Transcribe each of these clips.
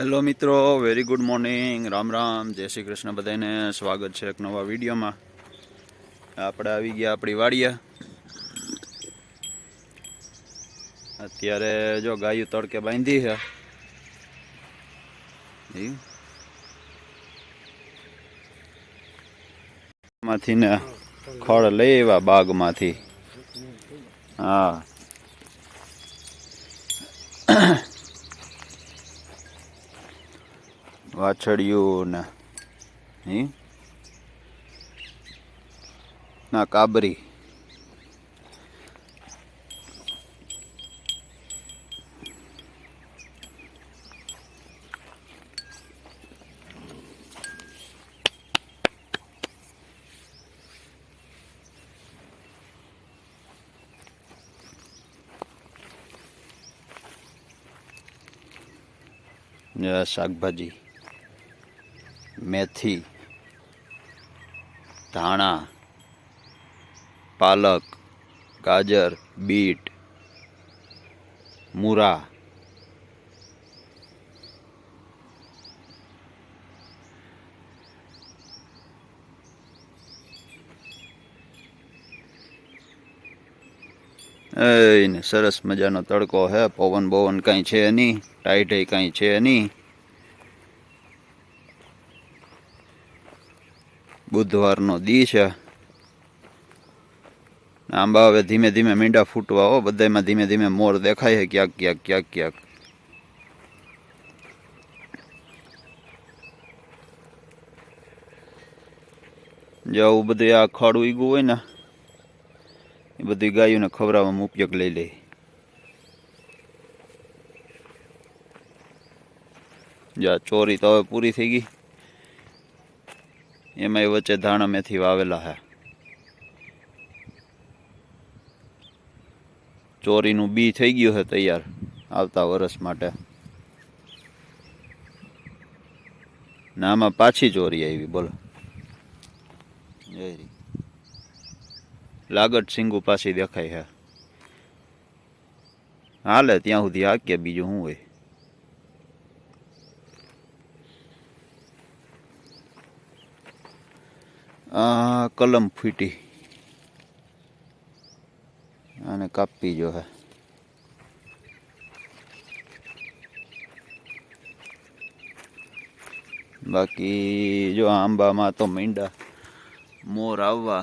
Hello મિત્રો. Very good morning Ram Ram. Jai Shri Krishna. બધાને સ્વાગત છે એક નવા વિડીયોમાં. આપણે આવી ગયા આપણી વાડીએ. અત્યારે જો ગાયું તડકે બાંધી છે. માંથી ને ખડ લઈ આવ્યા બાગમાંથી. હા. વાછડિયું ને ના કાબરી. શાકભાજી. મેથી, ધાણા, પાલક, ગાજર, બીટ, મૂરા. એને સરસ મજાનો તડકો હે, પવન બવન કાંઈ છે નહીં, ટાઈટ કાંઈ છે નહીં. બુધવારનો દી છે. આંબા હવે ધીમે ધીમે મીંડા ફૂટવા હો બધામાં ધીમે ધીમે મોર દેખાય છે, ક્યાંક ક્યાંક ક્યાંક ક્યાંક. જે આવું બધું આ ખડ ઈગું હોય ને, એ બધી ગાયોને ખવડાવવામાં ઉપયોગ લઈ લે જા ચોરી તો હવે પૂરી થઈ ગઈ. એમાંય વચ્ચે ધાણા મેથી વાવેલા હે. ચોરીનું બી થઈ ગયું છે તૈયાર આવતા વરસ માટે. ના આમાં પાછી ચોરી આવી, બોલો. લાગટ. સિંગુ પાછી દેખાય છે હાલે, ત્યાં સુધી હાકે બીજું શું હોય? કલમ ફૂટી. અને કાપી જો હે. બાકી જો આંબામાં તો મીંડા મોર આવવા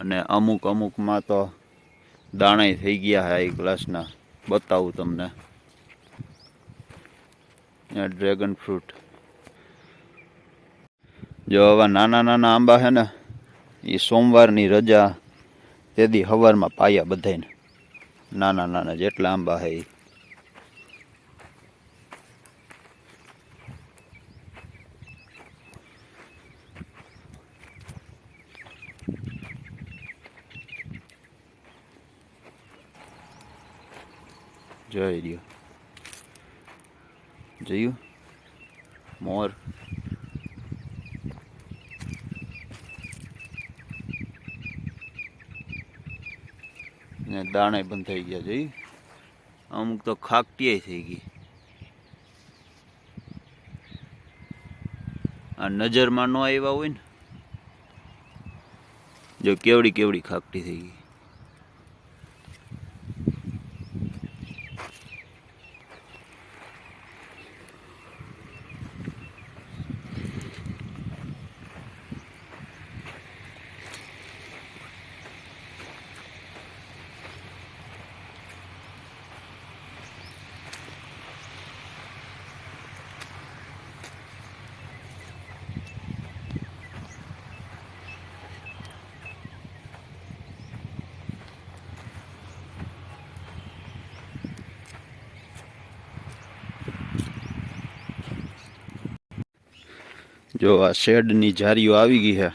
અને અમુક અમુકમાં તો દાણાઈ થઈ ગયા હે એક ગ્લાસના. બતાવું તમને. Dragon fruit. જો આવા નાના નાના આંબા છે ને એ સોમવારની રજા તેથી હવારમાં પાયા બધાને નાના નાના જેટલા આંબા છે એ જોઈ રહ્યો. જોયું? મોર. ને દાણે બંધ થઈ ગયા જોઈ અમુક તો ખાકટીએ થઈ ગઈ. આ નજરમાં ન આવ્યા હોય ને, જો કેવડી કેવડી ખાકટી થઈ ગઈ. જો આ શેડની જારીઓ આવી ગઈ છે.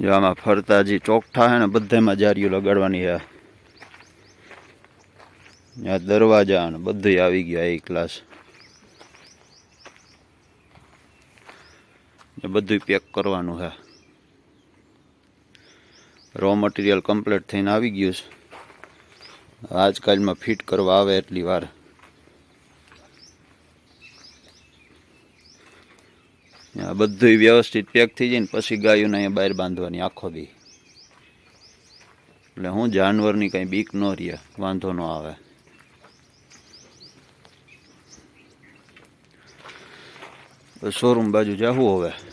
જો આમાં ફરતા જે ચોકઠા હે ને, બધામાં જારીઓ લગાડવાની છે. આ દરવાજા ને બધું આવી ગયા એક ક્લાસ એ બધું પેક કરવાનું છે. રો મટીરિયલ કમ્પ્લીટ થઈને આવી ગયું છે. આજકાલમાં ફિટ કરવા આવે એટલી વાર. આ બધું વ્યવસ્થિત પેક થઈ જાય ને પછી ગાયોને અહીંયા બહાર બાંધવાની આખો દી. એટલે હું જાનવરની કંઈ બીક ન રહે, વાંધો ન આવે. શોરૂમ બાજુ જવું હવે.